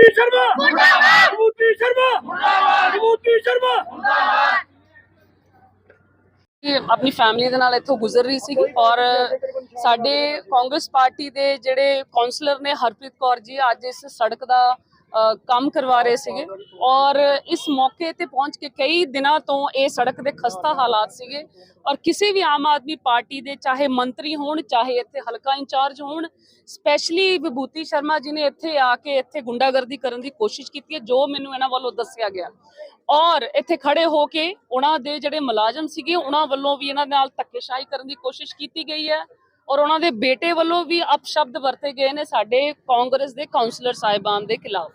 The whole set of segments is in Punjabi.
ਮੋਦੀ ਸ਼ਰਮਾ! ਮੁਰਦਾਬਾਦ! ਮੋਦੀ ਸ਼ਰਮਾ! ਮੁਰਦਾਬਾਦ! ਮੋਦੀ ਸ਼ਰਮਾ! ਕਿ ਆਪਣੀ ਫੈਮਿਲੀ ਦੇ ਨਾਲ ਇੱਥੋਂ ਗੁਜ਼ਰ ਰਹੀ ਸੀ ਔਰ ਸਾਡੇ ਕਾਂਗਰਸ ਪਾਰਟੀ ਦੇ ਜਿਹੜੇ ਕਾਉਂਸਲਰ ਨੇ ਹਰਪ੍ਰੀਤ ਕੌਰ ਜੀ ਅੱਜ ਇਸ ਸੜਕ ਦਾ ਕੰਮ ਕਰਵਾ ਰਹੇ ਸੀਗੇ। ਔਰ ਇਸ ਮੌਕੇ ਤੇ ਪਹੁੰਚ ਕੇ ਕਈ ਦਿਨਾਂ ਤੋਂ ਇਹ ਸੜਕ ਦੇ ਖਸਤਾ ਹਾਲਾਤ ਸੀਗੇ। ਔਰ ਕਿਸੇ ਵੀ ਆਮ ਆਦਮੀ ਪਾਰਟੀ ਦੇ, ਚਾਹੇ ਮੰਤਰੀ ਹੋਣ, ਚਾਹੇ ਇੱਥੇ ਹਲਕਾ ਇੰਚਾਰਜ ਹੋਣ, ਸਪੈਸ਼ਲੀ ਵਿਭੂਤੀ ਸ਼ਰਮਾ ਜੀ ਨੇ ਇੱਥੇ ਆ ਕੇ ਇੱਥੇ ਗੁੰਡਾਗਰਦੀ ਕਰਨ ਦੀ ਕੋਸ਼ਿਸ਼ ਕੀਤੀ ਹੈ, ਜੋ ਮੈਨੂੰ ਇਹਨਾਂ ਵੱਲੋਂ ਦੱਸਿਆ ਗਿਆ। ਔਰ ਇੱਥੇ ਖੜੇ ਹੋ ਕੇ ਉਹਨਾਂ ਦੇ ਜਿਹੜੇ ਮੁਲਾਜ਼ਮ ਸੀਗੇ, ਉਹਨਾਂ ਵੱਲੋਂ ਵੀ ਇਹਨਾਂ ਨਾਲ ਧੱਕੇਸ਼ਾਹੀ ਕਰਨ ਦੀ ਕੋਸ਼ਿਸ਼ ਕੀਤੀ ਗਈ ਹੈ। ਔਰ ਉਹਨਾਂ ਦੇ ਬੇਟੇ ਵੱਲੋਂ ਵੀ ਅਪਸ਼ਬਦ ਵਰਤੇ ਗਏ ਨੇ ਸਾਡੇ ਕਾਂਗਰਸ ਦੇ ਕਾਉਂਸਲਰ ਸਾਹਿਬਾਨ ਦੇ ਖਿਲਾਫ।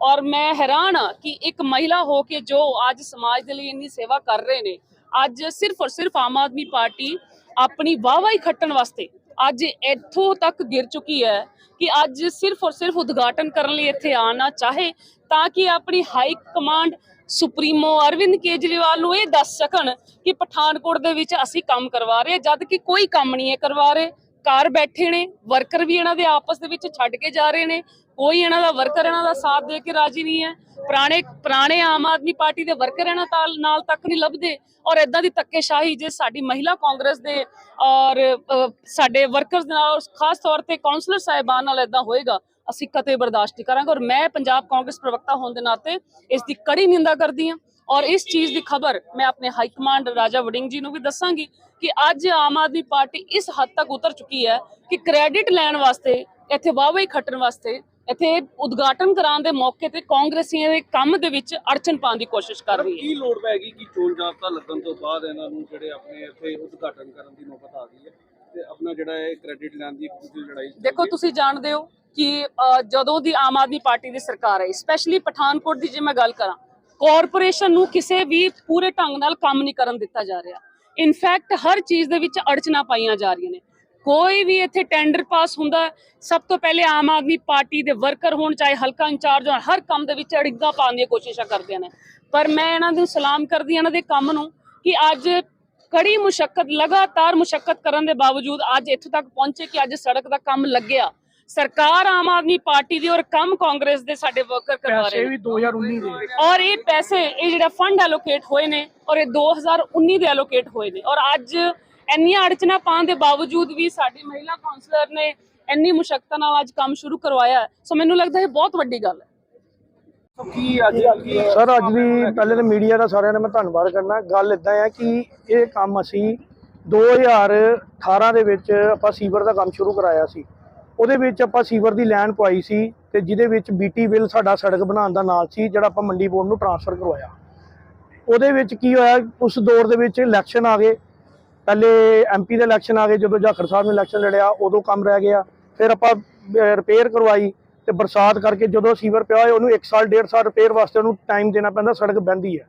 ਔਰ ਮੈਂ ਹੈਰਾਨ ਹਾਂ ਕਿ ਇੱਕ ਮਹਿਲਾ ਹੋ ਕੇ ਜੋ ਅੱਜ ਸਮਾਜ ਦੇ ਲਈ ਇੰਨੀ ਸੇਵਾ ਕਰ ਰਹੇ ਨੇ ਅੱਜ ਸਿਰਫ ਔਰ ਸਿਰਫ ਆਮ ਆਦਮੀ ਪਾਰਟੀ ਆਪਣੀ ਵਾਹਵਾਈ ਖੱਟਣ ਵਾਸਤੇ ਅੱਜ ਇੱਥੋਂ ਤੱਕ ਗਿਰ ਚੁੱਕੀ ਹੈ ਕਿ ਅੱਜ ਸਿਰਫ ਔਰ ਸਿਰਫ ਉਦਘਾਟਨ ਕਰਨ ਲਈ ਇੱਥੇ ਆਣਾ ਚਾਹੇ ਤਾਂ ਕਿ ਆਪਣੀ high command supremo Arvind Kejriwal ਨੂੰ ਇਹ ਦੱਸ ਸਕਣ ਕਿ ਪਠਾਨਕੋਟ ਦੇ ਵਿੱਚ ਅਸੀਂ ਕੰਮ ਕਰਵਾ ਰਹੇ ਹਾਂ, ਜਦ ਕਿ ਕੋਈ ਕੰਮ ਨਹੀਂ ਹੈ ਕਰਵਾ ਰਹੇ। ਘਰ ਬੈਠੇ ਨੇ ਵਰਕਰ ਵੀ ਇਹਨਾਂ ਦੇ ਆਪਸ ਦੇ ਵਿੱਚ ਛੱਡ ਕੇ ਜਾ ਰਹੇ ਨੇ ਕੋਈ ਇਹਨਾਂ ਦਾ ਵਰਕਰ ਇਹਨਾਂ ਦਾ ਸਾਥ ਦੇ ਕੇ ਰਾਜੀ ਨਹੀਂ ਹੈ। ਪੁਰਾਣੇ ਪੁਰਾਣੇ ਆਮ ਆਦਮੀ ਪਾਰਟੀ ਦੇ ਵਰਕਰ ਇਹਨਾਂ ਤਾਲ- ਨਾਲ ਤੱਕ ਨਹੀਂ ਲੱਭਦੇ ਔਰ ਇਦਾਂ ਦੀ ਧੱਕੇਸ਼ਾਹੀ ਜੇ ਸਾਡੀ ਮਹਿਲਾ ਕਾਂਗਰਸ ਦੇ ਔਰ ਸਾਡੇ ਵਰਕਰਸ ਦੇ ਨਾਲ ਔਰ ਖਾਸ ਤੌਰ ਤੇ ਕਾਉਂਸਲਰ ਸਾਹਿਬਾਨ ਨਾਲ ਇਦਾਂ ਹੋਏਗਾ, ਅਸੀਂ ਕਦੇ ਬਰਦਾਸ਼ਤ ਨਹੀਂ ਕਰਾਂਗੇ ਔਰ ਮੈਂ ਪੰਜਾਬ ਕਾਂਗਰਸ ਪ੍ਰਵਕਤਾ ਹੋਣ ਦੇ ਨਾਤੇ ਇਸ ਦੀ ਕੜੀ ਨਿੰਦਾ ਕਰਦੀ ਹਾਂ ਔਰ ਇਸ ਚੀਜ਼ ਦੀ ਖਬਰ ਮੈਂ ਆਪਣੇ ਹਾਈ ਕਮਾਂਡ ਰਾਜਾ ਵੜਿੰਗ ਜੀ ਨੂੰ ਵੀ ਦੱਸਾਂਗੀ ਕਿ ਅੱਜ ਆਮ ਆਦਮੀ ਪਾਰਟੀ ਇਸ ਹੱਦ ਤੱਕ ਉਤਰ ਚੁੱਕੀ ਹੈ ਕਿ ਕ੍ਰੈਡਿਟ ਲੈਣ ਵਾਸਤੇ, ਇੱਥੇ ਵਾਹਵਾਈ ਖੱਟਣ ਵਾਸਤੇ ਇੱਥੇ ਉਦਘਾਟਨ ਕਰਾਉਣ ਦੇ ਮੌਕੇ ਤੇ ਕਾਂਗਰਸੀਆਂ ਦੇ ਕੰਮ ਦੇ ਵਿੱਚ ਅੜਚਨ ਪਾਉਣ ਦੀ ਕੋਸ਼ਿਸ਼ ਕਰ ਰਹੀ ਹੈ। ਕੀ ਲੋੜ ਪੈਗੀ ਕਿ ਚੋਣ ਜਾਬਤਾ ਲੱਗਣ ਤੋਂ ਬਾਅਦ ਇਹਨਾਂ ਨੂੰ ਜਿਹੜੇ ਆਪਣੇ ਇੱਥੇ ਉਦਘਾਟਨ ਕਰਨ ਦੀ ਨੌਬਤ ਆ ਗਈ ਹੈ ਤੇ ਆਪਣਾ ਜਿਹੜਾ ਹੈ ਕ੍ਰੈਡਿਟ ਲੈਣ ਦੀ ਇੱਕ ਦੂਜੀ ਲੜਾਈ ਦੇਖੋ। ਤੁਸੀਂ ਜਾਣਦੇ ਹੋ ਕਿ ਜਦੋਂ ਦੀ ਆਮ ਆਦਮੀ ਪਾਰਟੀ ਦੀ ਸਰਕਾਰ ਹੈ ਸਪੈਸ਼ਲੀ ਪਠਾਨਕੋਟ ਦੀ ਜੇ ਮੈਂ ਗੱਲ ਕਰਾਂ ਕਾਰਪੋਰੇਸ਼ਨ ਨੂੰ ਕਿਸੇ ਵੀ ਪੂਰੇ ਢੰਗ ਨਾਲ ਕੰਮ ਨਹੀਂ ਕਰਨ ਦਿੱਤਾ ਜਾ ਰਿਹਾ। ਇਨਫੈਕਟ ਹਰ ਚੀਜ਼ ਦੇ ਵਿੱਚ ਅੜਚਨਾ ਪਾਈਆਂ ਜਾ ਰਹੀਆਂ ਨੇ। ਕੋਈ ਵੀ ਇੱਥੇ ਟੈਂਡਰ ਪਾਸ ਹੁੰਦਾ ਸਭ ਤੋਂ ਪਹਿਲੇ ਆਮ ਆਦਮੀ ਪਾਰਟੀ ਦੇ ਵਰਕਰ ਹੋਣ ਚਾਹੇ ਹਲਕਾ ਇੰਚਾਰਜ ਹੋਣ ਹਰ ਕੰਮ ਦੇ ਵਿੱਚ ਅੜਿੱਗਾ ਪਾਉਣ ਦੀਆਂ ਕੋਸ਼ਿਸ਼ਾਂ ਕਰਦੇ ਨੇ। ਪਰ ਮੈਂ ਇਹਨਾਂ ਨੂੰ ਸਲਾਮ ਕਰਦੀ ਹਾਂ ਇਹਨਾਂ ਦੇ ਕੰਮ ਨੂੰ ਕਿ ਅੱਜ ਕੜੀ ਮੁਸ਼ਕਲ ਲਗਾਤਾਰ ਮੁਸ਼ਕਲ ਕਰਨ ਦੇ ਬਾਵਜੂਦ ਅੱਜ ਇੱਥੋਂ ਤੱਕ ਪਹੁੰਚੇ ਕਿ ਅੱਜ ਸੜਕ ਦਾ ਕੰਮ ਲੱਗਿਆ। ਸਰਕਾਰ ਆਮ ਆਦਮੀ ਪਾਰਟੀ ਦੀ ਔਰ ਕੰਮ ਕਾਂਗਰਸ ਦੇ ਸਾਡੇ ਵਰਕਰ ਕਰਵਾ ਰਹੇ ਨੇ। 2019 ਦੇ ਔਰ ਇਹ ਪੈਸੇ ਇਹ ਜਿਹੜਾ ਫੰਡ ਐਲੋਕੇਟ ਹੋਏ ਨੇ ਔਰ ਇਹ 2019 ਦੇ ਐਲੋਕੇਟ ਹੋਏ ਨੇ। ਔਰ ਅੱਜ ਇੰਨੀਆਂ ਅੜਚਨਾ ਪਾਉਣ ਦੇ ਬਾਵਜੂਦ ਵੀ ਸਾਡੀ ਮਹਿਲਾ ਕਾਉਂਸਲਰ ਨੇ ਇੰਨੀ ਮੁਸ਼ਕਲ ਨਾਲ ਅੱਜ ਕੰਮ ਸ਼ੁਰੂ ਕਰਵਾਇਆ। ਸੋ ਮੈਨੂੰ ਲੱਗਦਾ ਇਹ ਬਹੁਤ ਵੱਡੀ ਗੱਲ ਹੈ। ਕੀ ਅੱਜ ਕੀ ਸਰ ਅੱਜ ਦੀ ਪਹਿਲੇ ਤਾਂ ਮੀਡੀਆ ਦਾ ਸਾਰਿਆਂ ਦਾ ਮੈਂ ਧੰਨਵਾਦ ਕਰਨਾ। ਗੱਲ ਇਦਾਂ ਹੈ ਕਿ ਇਹ ਕੰਮ ਅਸੀਂ 2018 ਦੇ ਵਿੱਚ ਆਪਾਂ ਸੀਵਰ ਦਾ ਕੰਮ ਸ਼ੁਰੂ ਕਰਾਇਆ ਸੀ। ਉਹਦੇ ਵਿੱਚ ਆਪਾਂ ਸੀਵਰ ਦੀ ਲਾਈਨ ਪਵਾਈ ਸੀ ਤੇ ਜਿਹਦੇ ਵਿੱਚ ਬੀਟੀ ਬਿੱਲ ਸਾਡਾ ਸੜਕ ਬਣਾਉਣ ਦਾ ਨਾਲ ਸੀ ਜਿਹੜਾ ਆਪਾਂ ਮੰਡੀ ਬੋਰਡ ਨੂੰ ਟ੍ਰਾਂਸਫਰ ਕਰਵਾਇਆ। ਉਹਦੇ ਵਿੱਚ ਕੀ ਹੋਇਆ ਉਸ ਦੌਰ ਦੇ ਵਿੱਚ ਇਲੈਕਸ਼ਨ ਆ ਗਏ। ਪਹਿਲੇ ਐਮਪੀ ਦੇ ਇਲੈਕਸ਼ਨ ਆ ਗਏ, ਜਦੋਂ ਜਾਖੜ ਸਾਹਿਬ ਨੇ ਇਲੈਕਸ਼ਨ ਲੜਿਆ, ਉਦੋਂ ਕੰਮ ਰਹਿ ਗਿਆ। ਫਿਰ ਆਪਾਂ ਰਿਪੇਅਰ ਕਰਵਾਈ ਤੇ ਬਰਸਾਤ ਕਰਕੇ ਜਦੋਂ ਸੀਵਰ ਪਿਆ ਹੋਇਆ, ਉਹਨੂੰ 1 ਸਾਲ 1.5 ਸਾਲ ਰਿਪੇਅਰ ਵਾਸਤੇ ਉਹਨੂੰ ਟਾਈਮ ਦੇਣਾ ਪੈਂਦਾ, ਸੜਕ ਬਹਿੰਦੀ ਹੈ।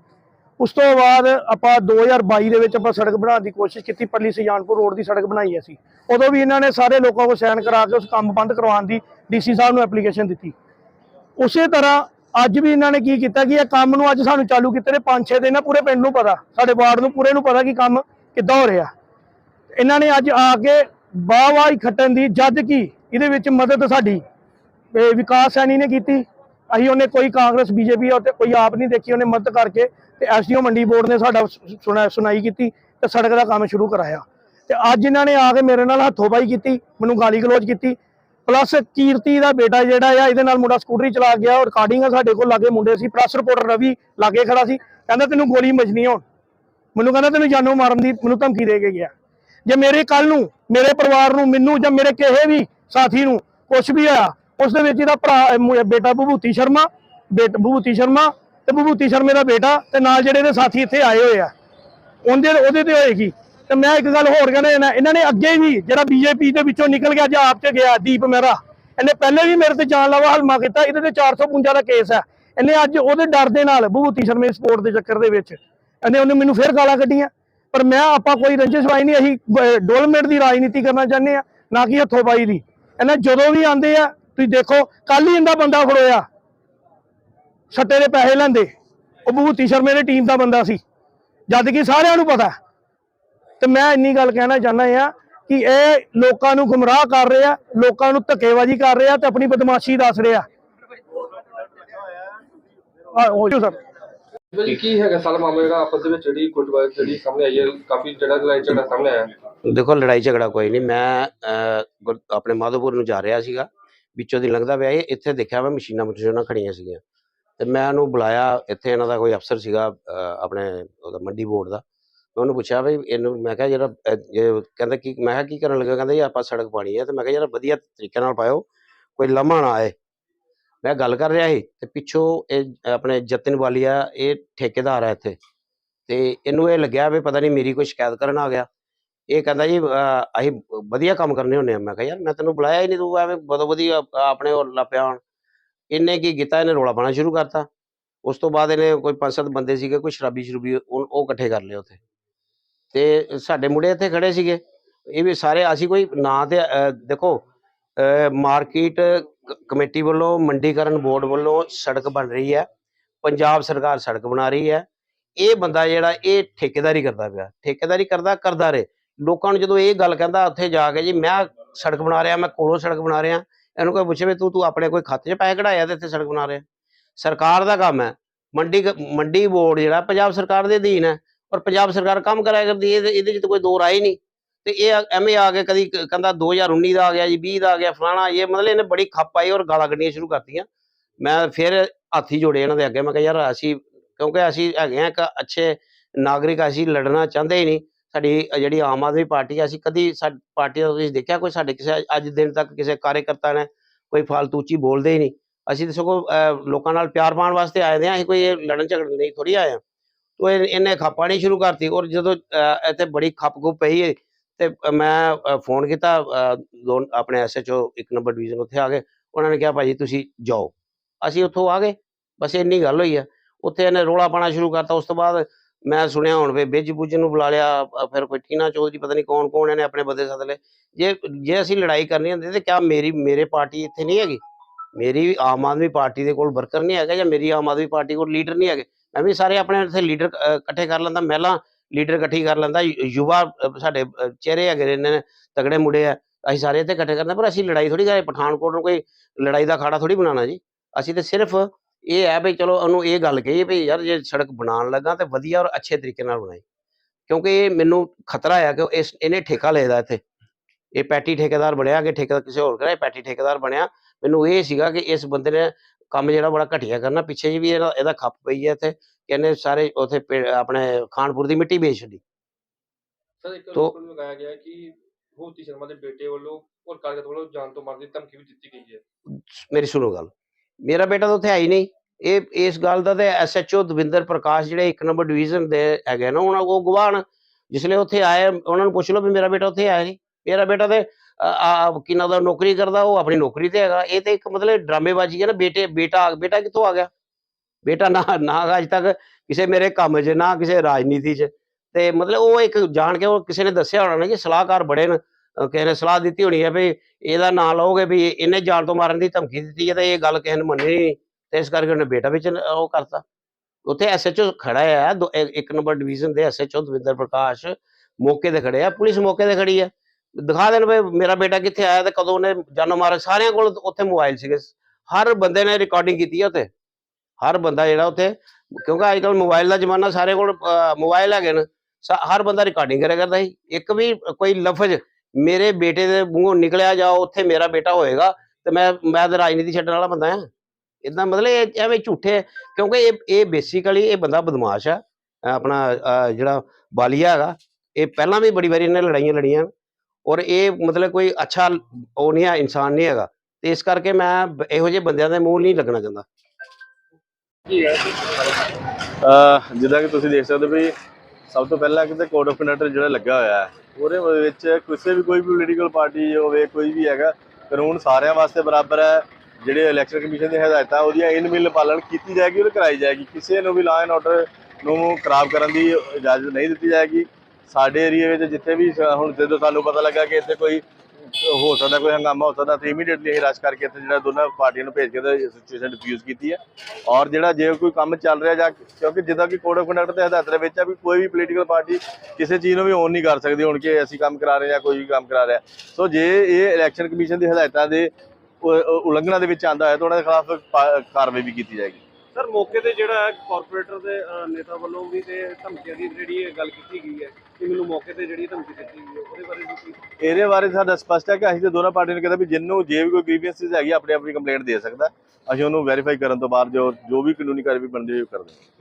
ਉਸ ਤੋਂ ਬਾਅਦ ਆਪਾਂ 2022 ਦੇ ਵਿੱਚ ਆਪਾਂ ਸੜਕ ਬਣਾਉਣ ਦੀ ਕੋਸ਼ਿਸ਼ ਕੀਤੀ, ਪੱਲੀ ਸੁਜਾਨਪੁਰ ਰੋਡ ਦੀ ਸੜਕ ਬਣਾਈ ਅਸੀਂ। ਉਦੋਂ ਵੀ ਇਹਨਾਂ ਨੇ ਸਾਰੇ ਲੋਕਾਂ ਕੋਲ ਸਾਈਨ ਕਰਾ ਕੇ ਉਸ ਕੰਮ ਬੰਦ ਕਰਵਾਉਣ ਦੀ ਡੀਸੀ ਸਾਹਿਬ ਨੂੰ ਐਪਲੀਕੇਸ਼ਨ ਦਿੱਤੀ। ਉਸੇ ਤਰ੍ਹਾਂ ਅੱਜ ਵੀ ਇਹਨਾਂ ਨੇ ਕੀ ਕੀਤਾ ਕਿ ਇਹ ਕੰਮ ਨੂੰ ਅੱਜ ਸਾਨੂੰ ਚਾਲੂ ਕੀਤੇ ਨੇ 5-6 ਦਿਨ ਆ, ਪੂਰੇ ਪਿੰਡ ਨੂੰ ਪਤਾ, ਸਾਡੇ ਵਾਰਡ ਨੂੰ ਪੂਰੇ ਨੂੰ ਪਤਾ ਕਿ ਕੰਮ ਕਿੱਦਾਂ ਹੋ ਰਿਹਾ? ਇਹਨਾਂ ਨੇ ਅੱਜ ਆ ਕੇ ਵਾਹਵਾਹੀ ਖੱਟਣ ਦੀ ਜਦ ਕਿ? ਇਹਦੇ ਵਿੱਚ ਮਦਦ ਸਾਡੀ ਵਿਕਾਸ ਸੈਣੀ ਨੇ ਕੀਤੀ। ਅਸੀਂ ਉਹਨੇ ਕੋਈ ਕਾਂਗਰਸ, ਬੀਜੇਪੀ ਤੇ ਕੋਈ ਆਪ ਨਹੀਂ ਦੇਖੀ, ਉਹਨੇ ਮਦਦ ਕਰਕੇ ਤੇ ਐਸਡੀਓ ਮੰਡੀ ਬੋਰਡ ਨੇ ਸਾਡਾ ਸੁਣਾ, ਸੁਣਾਈ ਕੀਤੀ ਤੇ ਸੜਕ ਦਾ ਕੰਮ ਸ਼ੁਰੂ ਕਰਾਇਆ। ਤੇ ਅੱਜ ਇਹਨਾਂ ਨੇ ਆ ਕੇ ਮੇਰੇ ਨਾਲ ਹੱਥੋਂ ਪਾਈ ਕੀਤੀ, ਮੈਨੂੰ ਗਾਲੀ ਗਲੋਚ ਕੀਤੀ। ਪਲੱਸ ਕੀਰਤੀ ਦਾ ਬੇਟਾ ਜਿਹੜਾ ਆ, ਇਹਦੇ ਨਾਲ ਮੁੰਡਾ ਸਕੂਟਰੀ ਚਲਾ ਗਿਆ ਉਹ ਰਿਕਾਰਡਿੰਗ ਆ ਸਾਡੇ ਕੋਲ ਲਾਗੇ ਮੁੰਡੇ ਸੀ ਪ੍ਰੈਸ ਰਿਪੋਰਟਰ ਰਵੀ ਲਾਗੇ ਖੜਾ ਸੀ। ਕਹਿੰਦਾ, ਤੈਨੂੰ ਗੋਲੀ ਮਜਨੀ ਹੁਣ। ਮੈਨੂੰ ਕਹਿੰਦਾ ਤੈਨੂੰ ਜਾਨੋਂ ਮਾਰਨ ਦੀ ਮੈਨੂੰ ਧਮਕੀ ਦੇ ਕੇ ਗਿਆ। ਜੇ ਮੇਰੇ ਕੱਲ ਨੂੰ, ਮੇਰੇ ਪਰਿਵਾਰ ਨੂੰ, ਮੈਨੂੰ ਜਾਂ ਮੇਰੇ ਕਿਸੇ ਵੀ ਸਾਥੀ ਨੂੰ ਕੁਝ ਵੀ ਹੋਇਆ, ਉਸ ਦੇ ਵਿੱਚ ਇਹਦਾ ਭਰਾ ਬੇਟਾ ਭਭੂਤੀ ਸ਼ਰਮਾ, ਬੇਟ ਸ਼ਰਮਾ ਤੇ ਵਿਭੂਤੀ ਸ਼ਰਮੇ ਦਾ ਬੇਟਾ ਤੇ ਨਾਲ ਜਿਹੜੇ ਇਹਦੇ ਸਾਥੀ ਇੱਥੇ ਆਏ ਹੋਏ ਆ। ਉਹਦੇ ਉਹਦੇ ਤੇ ਹੋਏਗੀ। ਤੇ ਮੈਂ ਇੱਕ ਗੱਲ ਹੋਰ ਕਹਿੰਦਾ ਇਹਨਾਂ ਨੇ ਅੱਗੇ ਵੀ ਜਿਹੜਾ ਬੀਜੇਪੀ ਦੇ ਵਿੱਚੋਂ ਨਿਕਲ ਗਿਆ ਜਾਂ ਆਪ ਚ ਗਿਆ ਦੀਪ ਮਹਿਰਾ ਇਹਨੇ ਪਹਿਲੇ ਵੀ ਮੇਰੇ ਤੇ ਜਾਨ ਲਾਵਾ ਹਲਮਾ ਕੀਤਾ, ਇਹਦੇ ਤੇ 452 ਦਾ ਕੇਸ ਹੈ ਇਹਨੇ ਅੱਜ ਉਹਦੇ ਡਰ ਦੇ ਨਾਲ ਵਿਭੂਤੀ ਸ਼ਰਮੇ ਸਪੋਰਟ ਦੇ ਚੱਕਰ ਦੇ ਵਿੱਚ ਇਹਨੇ ਉਹਨੇ ਮੈਨੂੰ ਫਿਰ ਗਾਲਾਂ ਕੱਢੀਆਂ। ਪਰ ਮੈਂ ਆਪਾਂ ਕੋਈ ਰੰਜਿਸ਼ ਵਾਈ ਨਹੀਂ ਅਸੀਂ ਡਵੈਲਪਮੈਂਟ ਦੀ ਰਾਜਨੀਤੀ ਕਰਨਾ ਚਾਹੁੰਦੇ ਆ ਨਾ ਕਿ ਹੱਥੋਂ ਪਾਈ ਦੀ। ਇਹਨਾਂ ਜਦੋਂ ਵੀ ਆਉਂਦੇ ਆ ਤੁਸੀਂ ਦੇਖੋ ਕੱਲ ਹੀ ਇਹਦਾ ਬੰਦਾ ਖੜੋਇਆ ਸੱਟੇ ਦੇ ਪੈਸੇ ਲੈਂਦੇ। ਉਹ ਵਿਭੂਤੀ ਸ਼ਰਮੇ ਦੀ ਟੀਮ ਦਾ ਬੰਦਾ ਸੀ। ਜਦ ਕਿ ਸਾਰਿਆਂ ਨੂੰ ਪਤਾ। ਤੇ ਮੈਂ ਇੰਨੀ ਗੱਲ ਕਹਿਣਾ ਚਾਹੁੰਦਾ ਆ ਕਿ ਇਹ ਲੋਕਾਂ ਨੂੰ ਗੁੰਮਰਾਹ ਕਰ ਰਿਹਾ ਲੋਕਾਂ ਨੂੰ ਧੱਕੇਬਾਜ਼ੀ ਕਰ ਰਿਹਾ ਤੇ ਆਪਣੀ ਬਦਮਾਸ਼ੀ ਦੱਸ ਰਿਹਾ ਆ। ਹੋ ਜੋ ਸਰ। ਜੀ ਕੀ ਹੈਗਾ ਸਾਰਾ ਮਾਮਲਾ ਜਿਹੜਾ ਆਪਸ ਦੇ ਵਿੱਚ ਜਿਹੜੀ ਗੁੱਟਬਾਜ਼ ਜਿਹੜੀ ਸਾਹਮਣੇ ਆਈ ਹੈ ਕਾਫੀ ਜਿਹੜਾ ਲੜਾਈ ਝਗੜਾ ਸਾਹਮਣੇ ਆਇਆ। ਦੇਖੋ ਲੜਾਈ ਝਗੜਾ ਕੋਈ ਨਹੀਂ। ਮੈਂ ਅਹ, ਗੁਰ- ਆਪਣੇ ਮਾਧੋਪੁਰ ਨੂੰ ਜਾ ਰਿਹਾ ਸੀਗਾ। ਵਿੱਚੋਂ ਦੀ ਲੰਘਦਾ ਪਿਆ ਸੀ, ਇੱਥੇ ਦੇਖਿਆ ਮੈਂ ਮਸ਼ੀਨਾਂ ਮਸ਼ੀਨਾਂ ਖੜੀਆਂ ਸੀਗੀਆਂ। ਤੇ ਮੈਂ ਉਹਨੂੰ ਬੁਲਾਇਆ ਇੱਥੇ ਇਹਨਾਂ ਦਾ ਕੋਈ ਅਫਸਰ ਸੀਗਾ ਅਹ, ਆਪਣੇ ਉਹਦਾ ਮੰਡੀ ਬੋਰਡ ਦਾ। ਮੈਂ ਉਹਨੂੰ ਪੁੱਛਿਆ ਵੀ ਇਹਨੂੰ ਮੈਂ ਕਿਹਾ ਜਿਹੜਾ ਅਹ, ਇਹ ਕਹਿੰਦਾ ਕੀ ਮੈਂ ਕਿਹਾ ਕੀ ਕਰਨ ਲੱਗਾ? ਕਹਿੰਦਾ ਜੀ ਆਪਾਂ ਸੜਕ ਪਾਣੀ ਹੈ। ਤੇ ਮੈਂ ਕਿਹਾ ਯਾਰ ਵਧੀਆ ਤਰੀਕੇ ਨਾਲ ਪਾਇਓ ਕੋਈ ਲੰਮਾ ਨਾ ਆਏ। ਮੈਂ ਗੱਲ ਕਰ ਰਿਹਾ ਸੀ ਤੇ ਪਿੱਛੋਂ ਇਹ ਆਪਣੇ ਜਤਨ ਵਾਲੀਆ, ਇਹ ਠੇਕੇਦਾਰ ਹੈ ਇੱਥੇ। ਤੇ ਇਹਨੂੰ ਇਹ ਲੱਗਿਆ ਵੀ ਪਤਾ ਨਹੀਂ ਮੇਰੀ ਕੋਈ ਸ਼ਿਕਾਇਤ ਕਰਨ ਆ ਗਿਆ। ਇਹ ਕਹਿੰਦਾ ਜੀ ਅਸੀਂ ਵਧੀਆ ਕੰਮ ਕਰਨੇ ਹੁੰਦੇ ਆ। ਮੈਂ ਕਿਹਾ, ਯਾਰ, ਮੈਂ ਤੈਨੂੰ ਬੁਲਾਇਆ ਹੀ ਨਹੀਂ, ਤੂੰ ਐਵੇਂ ਬਦੋ ਬਦੀ ਆਪਣੇ ਉਹ ਲੱਪਿਆ ਹੁਣ। ਇਹਨੇ ਕੀ ਕੀਤਾ? ਇਹਨੇ ਰੋਲਾ ਪਾਣਾ ਸ਼ੁਰੂ ਕਰਤਾ। ਉਸ ਤੋਂ ਬਾਅਦ ਇਹਨੇ ਕੋਈ ਪੰਜ ਸੱਤ ਬੰਦੇ ਸੀਗੇ, ਕੋਈ ਸ਼ਰਾਬੀ ਸ਼ਰੂਬੀ, ਉਹ ਇਕੱਠੇ ਕਰ ਲਏ ਉੱਥੇ। ਤੇ ਸਾਡੇ ਮੁੰਡੇ ਇੱਥੇ ਖੜੇ ਸੀਗੇ। ਇਹ ਵੀ ਸਾਰੇ, ਅਸੀਂ ਕੋਈ ਨਾਂ ਤੇ ਦੇਖੋ ਮਾਰਕੀਟ ਕਮੇਟੀ ਵੱਲੋਂ, ਮੰਡੀਕਰਨ ਬੋਰਡ ਵੱਲੋਂ ਸੜਕ ਬਣ ਰਹੀ ਹੈ। ਪੰਜਾਬ ਸਰਕਾਰ ਸੜਕ ਬਣਾ ਰਹੀ ਹੈ। ਇਹ ਬੰਦਾ ਜਿਹੜਾ, ਇਹ ਠੇਕੇਦਾਰੀ ਕਰਦਾ ਪਿਆ। ਠੇਕੇਦਾਰੀ ਕਰਦਾ ਕਰਦਾ ਰਹੇ। ਲੋਕਾਂ ਨੂੰ ਜਦੋਂ ਇਹ ਗੱਲ ਕਹਿੰਦਾ, ਉੱਥੇ ਜਾ ਕੇ ਜੀ, ਮੈਂ ਸੜਕ ਬਣਾ ਰਿਹਾ, ਮੈਂ ਕੋਲੋਂ ਸੜਕ ਬਣਾ ਰਿਹਾ। ਇਹਨੂੰ ਕੋਈ ਪੁੱਛੇ ਵੀ ਤੂੰ ਤੂੰ ਆਪਣੇ ਕੋਈ ਖਾਤੇ 'ਚ ਪੈਸੇ ਕਢਾਇਆ ਤੇ ਇੱਥੇ ਸੜਕ ਬਣਾ ਰਿਹਾ। ਸਰਕਾਰ ਦਾ ਕੰਮ ਹੈ। ਮੰਡੀ ਮੰਡੀ ਬੋਰਡ ਜਿਹੜਾ ਪੰਜਾਬ ਸਰਕਾਰ ਦੇ ਅਧੀਨ ਹੈ। ਔਰ ਪੰਜਾਬ ਸਰਕਾਰ ਕੰਮ ਕਰਾਇਆ ਕਰਦੀ ਹੈ ਇਹਦੇ 'ਚ ਤਾਂ ਕੋਈ ਦੋ ਰਾਏ ਨਹੀਂ। ਤੇ ਇਹ ਐਵੇਂ ਆ ਕੇ ਕਦੀ ਕ- ਕਹਿੰਦਾ 2019 ਦਾ ਆ ਗਿਆ ਜੀ 20 ਦਾ ਆ ਗਿਆ, ਫਲਾਣਾ, ਇਹ ਮਤਲਬ ਇਹਨੇ ਬੜੀ ਖੱਪ ਆਈ ਔਰ ਗਾਲਾਂ ਕੱਢਣੀਆਂ ਸ਼ੁਰੂ ਕਰਤੀਆਂ। ਮੈਂ ਫਿਰ ਹੱਥੀ ਜੋੜੇ ਇਹਨਾਂ ਦੇ ਅੱਗੇ, ਮੈਂ ਕਿਹਾ, ਯਾਰ ਅਸੀਂ ਕਿਉਂਕਿ ਅਸੀਂ ਹੈਗੇ ਆ ਇੱਕ ਅੱਛੇ ਨਾਗਰਿਕ, ਅਸੀਂ ਲੜਨਾ ਚਾਹੁੰਦੇ ਹੀ ਨਹੀਂ। ਸਾਡੀ ਜਿਹੜੀ ਆਮ ਆਦਮੀ ਪਾਰਟੀ ਆ, ਅਸੀਂ ਕਦੀ ਸਾਡੀ ਪਾਰਟੀ ਦਾ ਤੁਸੀਂ ਦੇਖਿਆ ਕੋਈ ਸਾਡੇ ਕਿਸੇ ਅੱਜ ਦਿਨ ਤੱਕ ਕਿਸੇ ਕਾਰਜਕਰਤਾ ਨੇ ਕੋਈ ਫਾਲਤੂਚੀ ਬੋਲਦੇ ਹੀ ਨਹੀਂ। ਅਸੀਂ ਤਾਂ ਸਗੋਂ ਲੋਕਾਂ ਨਾਲ ਪਿਆਰ ਪਾਉਣ ਵਾਸਤੇ ਆਏ ਦੇ ਆ, ਅਸੀਂ ਕੋਈ ਇਹ ਲੜਨ ਝਗੜਨ ਨਹੀਂ ਥੋੜੀ ਆਏ ਆ। ਤੋ ਇਹ- ਇਹਨੇ ਖਾਪਾਣੀ ਸ਼ੁਰੂ ਕਰਤੀ ਔਰ ਜਦੋਂ ਇੱਥੇ ਬੜੀ ਖੱਪ ਖੁੱਪ ਪਈ ਤੇ ਮੈਂ ਫੋਨ ਕੀਤਾ ਦੋ, ਆਪਣੇ ਐਸਐਚਓ ਇੱਕ ਨੰਬਰ ਡਿਵੀਜ਼ਨ ਉੱਥੇ ਆ ਗਏ। ਉਹਨਾਂ ਨੇ ਕਿਹਾ, ਭਾਜੀ, ਤੁਸੀਂ ਜਾਓ। ਅਸੀਂ ਉੱਥੋਂ ਆ ਗਏ। ਬਸ ਇੰਨੀ ਗੱਲ ਹੋਈ ਆ। ਉੱਥੇ ਇਹਨੇ ਰੋਲਾ ਪਾਣਾ ਸ਼ੁਰੂ ਕਰਤਾ। ਉਸ ਤੋਂ ਬਾਅਦ ਮੈਂ ਸੁਣਿਆ ਹੁਣ ਵੀ ਬਿੱਜ ਬੁੱਜ ਨੂੰ ਬੁਲਾ ਲਿਆ ਫਿਰ ਕੋਈ ਟੀਨਾ ਚੌਧਰੀ ਪਤਾ ਨਹੀਂ ਕੌਣ ਕੌਣ ਇਹਨੇ ਆਪਣੇ ਬੰਦੇ ਸੱਦ ਲਏ। ਜੇ ਜੇ ਅਸੀਂ ਲੜਾਈ ਕਰਨੀ ਹੁੰਦੀ ਤੇ ਕਿਆ ਮੇਰੀ, ਮੇਰੇ ਪਾਰਟੀ ਇੱਥੇ ਨਹੀਂ ਹੈਗੀ? ਮੇਰੀ ਆਮ ਆਦਮੀ ਪਾਰਟੀ ਦੇ ਕੋਲ ਵਰਕਰ ਨਹੀਂ ਹੈਗਾ ਜਾਂ ਮੇਰੀ ਆਮ ਆਦਮੀ ਪਾਰਟੀ ਕੋਲ ਲੀਡਰ ਨਹੀਂ ਹੈਗੇ? ਮੈਂ ਵੀ ਸਾਰੇ ਆਪਣੇ ਇੱਥੇ ਲੀਡਰ ਇਕੱਠੇ ਕਰ ਲੈਂਦਾ। ਮਹਿਲਾ ਲੀਡਰ ਇਕੱਠੀ ਕਰ ਲੈਂਦਾ ਯੁਵਾ ਸਾਡੇ ਚਿਹਰੇ ਹੈਗੇ ਨੇ ਤਗੜੇ ਮੁੰਡੇ ਆ, ਅਸੀਂ ਸਾਰੇ ਇੱਥੇ ਇਕੱਠੇ ਕਰਦੇ ਪਰ ਅਸੀਂ ਲੜਾਈ ਥੋੜੀ ਕਰੇ ਪਠਾਨਕੋਟ ਨੂੰ ਕੋਈ ਲੜਾਈ ਦਾ ਖਾੜਾ ਥੋੜੀ ਬਣਾਉਣਾ ਜੀ। ਅਸੀਂ ਤੇ ਸਿਰਫ ਇਹ ਹੈ ਵੀ ਚਲੋ ਉਹਨੂੰ ਇਹ ਗੱਲ ਕਹੀਏ ਵੀ ਯਾਰ ਜੇ ਸੜਕ ਬਣਾਉਣ ਲੱਗਾ ਤੇ ਵਧੀਆ ਔਰ ਅੱਛੇ ਤਰੀਕੇ ਨਾਲ ਬਣਾਈ। ਕਿਉਂਕਿ ਇਹ ਮੈਨੂੰ ਖਤਰਾ ਆ ਕਿ ਇਸ, ਇਹਨੇ ਠੇਕਾ ਲਿਆ ਦਾ ਇੱਥੇ। ਇਹ ਪੈਟੀ ਠੇਕੇਦਾਰ ਬਣਿਆ ਕਿ ਠੇਕਾ ਕਿਸੇ ਹੋਰ ਕਰੇ, ਪੈਟੀ ਠੇਕੇਦਾਰ ਬਣਿਆ। ਮੈਨੂੰ ਇਹ ਸੀਗਾ ਕਿ ਇਸ ਬੰਦੇ ਨੇ ਕੰਮ ਜਿਹੜਾ ਬੜਾ ਘਟੀਆ ਕਰਨਾ, ਪਿੱਛੇ ਜੀ ਵੀ ਇਹਦਾ ਇਹਦਾ ਖੱਪ ਪਈ ਹੈ ਇੱਥੇ। ਇਹਨੇ ਸਾਰੇ ਉਥੇ ਆਪਣੇ ਖਾਨਪੁਰ ਦੀ ਮਿੱਟੀ ਵੇਚ ਛੱਡੀ। ਸਰ ਇੱਕ ਤੋ- ਲੋਕਾਂ ਨੂੰ ਲਗਾਇਆ ਗਿਆ ਕਿ ਭੂਤੀ ਸ਼ਰਮਾ ਦੇ ਬੇਟੇ ਵੱਲੋਂ ਔਰ ਕਾਰਗਤ ਵੱਲੋਂ ਜਾਨ ਤੋਂ ਮਾਰਨ ਦੀ ਧਮਕੀ ਵੀ ਦਿੱਤੀ ਗਈ ਹੈ। ਮੇਰੀ ਸੁਣੋ ਗੱਲ। ਮੇਰਾ ਬੇਟਾ ਤਾਂ ਉੱਥੇ ਹੈ ਹੀ ਨਹੀਂ। ਇਹ ਇਸ ਗੱਲ ਦਾ ਤੇ ਐਸਐਚਓ ਦਵਿੰਦਰ ਪ੍ਰਕਾਸ਼ ਜਿਹੜੇ ਇੱਕ ਨੰਬਰ ਡਿਵੀਜ਼ਨ ਦੇ ਹੈਗੇ ਨਾ ਉਹਨਾਂ ਉਹ ਗਵਾਹ ਹਨ ਜਿਸਲੇ ਉੱਥੇ ਆਏ ਉਹਨਾਂ ਨੂੰ ਪੁੱਛ ਲਓ ਵੀ ਮੇਰਾ ਬੇਟਾ ਉੱਥੇ ਆਇਆ ਨਹੀਂ। ਮੇਰਾ ਬੇਟਾ ਤੇ ਕਿੰਨਾ ਦਾ ਨੌਕਰੀ ਕਰਦਾ ਉਹ ਆਪਣੀ ਨੌਕਰੀ ਤੇ ਹੈਗਾ। ਇਹ ਤੇ ਇੱਕ ਮਤਲਬ ਡਰਾਮੇਬਾਜ਼ੀ ਹੈ ਨਾ ਬੇਟੇ ਬੇਟਾ ਬੇਟਾ ਕਿੱਥੋਂ ਆ ਗਿਆ? ਬੇਟਾ ਨਾ ਨਾ ਅੱਜ ਤੱਕ ਕਿਸੇ ਮੇਰੇ ਕੰਮ 'ਚ, ਨਾ ਕਿਸੇ ਰਾਜਨੀਤੀ 'ਚ। ਤੇ ਮਤਲਬ ਉਹ ਇੱਕ ਜਾਣ ਕੇ ਉਹ ਕਿਸੇ ਨੇ ਦੱਸਿਆ ਹੋਣਾ ਨਾ ਕਿ ਸਲਾਹਕਾਰ ਬੜੇ ਨੇ। ਕਿਸੇ ਨੇ ਸਲਾਹ ਦਿੱਤੀ ਹੋਣੀ ਹੈ ਵੀ ਇਹਦਾ ਨਾਂ ਲਓਗੇ ਵੀ ਇਹਨੇ ਜਾਨ ਤੋਂ ਮਾਰਨ ਦੀ ਧਮਕੀ ਦਿੱਤੀ ਹੈ ਤੇ ਇਹ ਗੱਲ ਕਿਸੇ ਨੇ ਮੰਨੀ ਨਹੀਂ। ਤੇ ਇਸ ਕਰਕੇ ਉਹਨੇ ਬੇਟਾ ਵਿੱਚ ਉਹ ਕਰਤਾ। ਉੱਥੇ ਐਸਐਚਓ ਖੜਾ ਹੈ ਇੱਕ ਨੰਬਰ ਡਿਵੀਜ਼ਨ ਦੇ ਐਸਐਚਓ ਦਵਿੰਦਰ ਪ੍ਰਕਾਸ਼ ਮੌਕੇ ਤੇ ਖੜੇ ਆ, ਪੁਲਿਸ ਮੌਕੇ ਤੇ ਖੜੀ ਹੈ ਦਿਖਾ ਦੇਣ ਵੀ ਮੇਰਾ ਬੇਟਾ ਕਿੱਥੇ ਆਇਆ ਤੇ ਕਦੋਂ ਉਹਨੇ ਜਾਨੋਂ ਮਾਰ ਸਾਰਿਆਂ ਕੋਲ ਉੱਥੇ ਮੋਬਾਈਲ ਸੀਗੇ। ਹਰ ਬੰਦੇ ਨੇ ਰਿਕਾਰਡਿੰਗ ਕੀਤੀ ਹੈ ਉੱਥੇ। ਹਰ ਬੰਦਾ ਜਿਹੜਾ ਉੱਥੇ, ਕਿਉਂਕਿ ਅੱਜ ਕੱਲ ਮੋਬਾਈਲ ਦਾ ਜ਼ਮਾਨਾ ਸਾਰੇ ਕੋਲ ਮੋਬਾਈਲ ਹੈਗੇ ਨੇ, ਸਾ- ਹਰ ਬੰਦਾ ਰਿਕਾਰਡਿੰਗ ਕਰਿਆ ਕਰਦਾ ਸੀ। ਇੱਕ ਵੀ ਕੋਈ ਲਫ਼ਜ਼ ਮੇਰੇ ਬੇਟੇ ਦੇ ਮੂੰਹੋਂ ਨਿਕਲਿਆ ਜਾ ਉੱਥੇ ਮੇਰਾ ਬੇਟਾ ਹੋਏਗਾ, ਤੇ ਮੈਂ ਮੈਂ ਤਾਂ ਰਾਜਨੀਤੀ ਛੱਡਣ ਵਾਲਾ ਬੰਦਾ ਹਾਂ। ਇਦਾਂ ਮਤਲਬ ਇਹ ਐਵੇਂ ਝੂਠੇ, ਕਿਉਂਕਿ ਇਹ ਇਹ ਬੇਸਿਕਲੀ ਇਹ ਬੰਦਾ ਬਦਮਾਸ਼ ਆ ਆਪਣਾ ਜਿਹੜਾ ਬਾਲੀਆ ਹੈਗਾ, ਇਹ ਪਹਿਲਾਂ ਵੀ ਬੜੀ ਵਾਰੀ ਇਹਨੇ ਲੜਾਈਆਂ ਲੜੀਆਂ ਔਰ ਇਹ ਮਤਲਬ ਕੋਈ ਅੱਛਾ ਉਹ ਨਹੀਂ ਹੈ ਇਨਸਾਨ ਨਹੀਂ ਹੈਗਾ। ਤੇ ਇਸ ਕਰਕੇ ਮੈਂ ਇਹੋ ਜਿਹੇ ਬੰਦਿਆਂ ਦੇ ਮੂੰਹ ਨਹੀਂ ਲੱਗਣਾ ਚਾਹੁੰਦਾ। ਕੀ ਜਿੱਦਾਂ ਕਿ ਤੁਸੀਂ ਦੇਖ ਸਕਦੇ ਹੋ ਵੀ ਸਭ ਤੋਂ ਪਹਿਲਾਂ ਕਿਤੇ ਕੋਡ ਆਫ ਕੰਡਕਟ ਜਿਹੜਾ ਲੱਗਾ ਹੋਇਆ ਹੈ, ਉਹਦੇ ਵਿੱਚ ਕਿਸੇ ਵੀ ਕੋਈ ਵੀ ਪੋਲੀਟੀਕਲ ਪਾਰਟੀ ਹੋਵੇ, ਕੋਈ ਵੀ ਹੈਗਾ, ਕਾਨੂੰਨ ਸਾਰਿਆਂ ਵਾਸਤੇ ਬਰਾਬਰ ਹੈ। ਜਿਹੜੇ ਇਲੈਕਸ਼ਨ ਕਮਿਸ਼ਨ ਦੀਆਂ ਹਦਾਇਤਾਂ, ਉਹਦੀਆਂ ਇਨ ਮਿਲ ਪਾਲਣ ਕੀਤੀ ਜਾਏਗੀ ਉਹ ਕਰਾਈ ਜਾਏਗੀ। ਕਿਸੇ ਨੂੰ ਵੀ ਲਾਅ ਐਂਡ ਆਰਡਰ ਨੂੰ ਖਰਾਬ ਕਰਨ ਦੀ ਇਜਾਜ਼ਤ ਨਹੀਂ ਦਿੱਤੀ ਜਾਏਗੀ। ਸਾਡੇ ਏਰੀਆ ਵਿੱਚ ਜਿੱਥੇ ਵੀ ਹੁਣ ਜਦੋਂ ਸਾਨੂੰ ਪਤਾ ਲੱਗਾ ਕਿ ਇੱਥੇ ਕੋਈ ਹੋ ਸਕਦਾ ਕੋਈ ਹੰਗਾਮਾ ਹੋ ਸਕਦਾ, ਤੇ ਇਮੀਡੀਏਟਲੀ ਅਸੀਂ ਰਸ਼ ਕਰਕੇ ਇੱਥੇ ਜਿਹੜਾ ਦੋਨਾਂ ਪਾਰਟੀਆਂ ਨੂੰ ਭੇਜ ਕੇ ਤੇ ਸਿਚੁਏਸ਼ਨ ਡਿਫਿਊਜ਼ ਕੀਤੀ ਹੈ। ਔਰ ਜਿਹੜਾ ਜੇ ਕੋਈ ਕੰਮ ਚੱਲ ਰਿਹਾ ਜਾਂ ਕਿਉਂਕਿ ਜਿੱਦਾਂ ਕਿ ਕੋਡ ਆਫ ਕੰਡਕਟ ਦੇ ਹਦਾਇਤ ਦੇ ਵਿੱਚ ਆ ਵੀ ਕੋਈ ਵੀ ਪੋਲੀਟੀਕਲ ਪਾਰਟੀ ਕਿਸੇ ਚੀਜ਼ ਨੂੰ ਵੀ ਓਨ ਨਹੀਂ ਕਰ ਸਕਦੀ, ਹੁਣ ਕਿ ਅਸੀਂ ਕੰਮ ਕਰਾ ਰਹੇ ਜਾਂ ਕੋਈ ਵੀ ਕੰਮ ਕਰਾ ਰਿਹਾ। ਸੋ ਜੇ ਇਹ ਇਲੈਕਸ਼ਨ ਕਮਿਸ਼ਨ ਦੀ ਹਦਾਇਤਾਂ ਦੇ ਉਲੰਘਣਾ ਦੇ ਵਿੱਚ ਆਂਦਾ ਹੈ ਤਾਂ ਉਹਨਾਂ ਦੇ ਖਿਲਾਫ ਕਾਰਵਾਈ ਵੀ ਕੀਤੀ ਜਾਏਗੀ। ਸਰ, ਮੌਕੇ ਤੇ ਜਿਹੜਾ ਕਾਰਪੋਰੇਟਰ ਦੇ ਨੇਤਾ ਵੱਲੋਂ ਵੀ ਤੇ ਧਮਕੀਆਂ ਦੀ ਜਿਹੜੀ ਇਹ ਗੱਲ ਕੀਤੀ ਗਈ ਹੈ ਕਿ ਮੈਨੂੰ ਮੌਕੇ ਤੇ ਜਿਹੜੀ ਧਮਕੀ ਦਿੱਤੀ ਗਈ ਹੈ, ਉਹਦੇ ਬਾਰੇ ਵੀ ਇਹਦੇ ਬਾਰੇ ਸਾਡਾ ਸਪਸ਼ਟ ਹੈ ਕਿ ਅਸੀਂ ਤੇ ਦੋਨਾਂ ਪਾਰਟੀਆਂ ਨੂੰ ਕਹਿੰਦਾ ਵੀ ਜਿੰਨੂੰ ਜੇ ਵੀ ਕੋਈ ਗ੍ਰੀਵੈਂਸਿਸ ਹੈਗੀ ਆਪਣੀ ਆਪਣੀ ਕੰਪਲੇਂਟ ਦੇ ਸਕਦਾ। ਅਸੀਂ ਉਹਨੂੰ ਵੈਰੀਫਾਈ ਕਰਨ ਤੋਂ ਬਾਅਦ ਜੋ ਜੋ ਵੀ ਕਾਨੂੰਨੀ ਕਾਰਵਾਈ ਬਣਦੀ ਹੋਈ ਉਹ ਕਰਦੇ ਹਾਂ।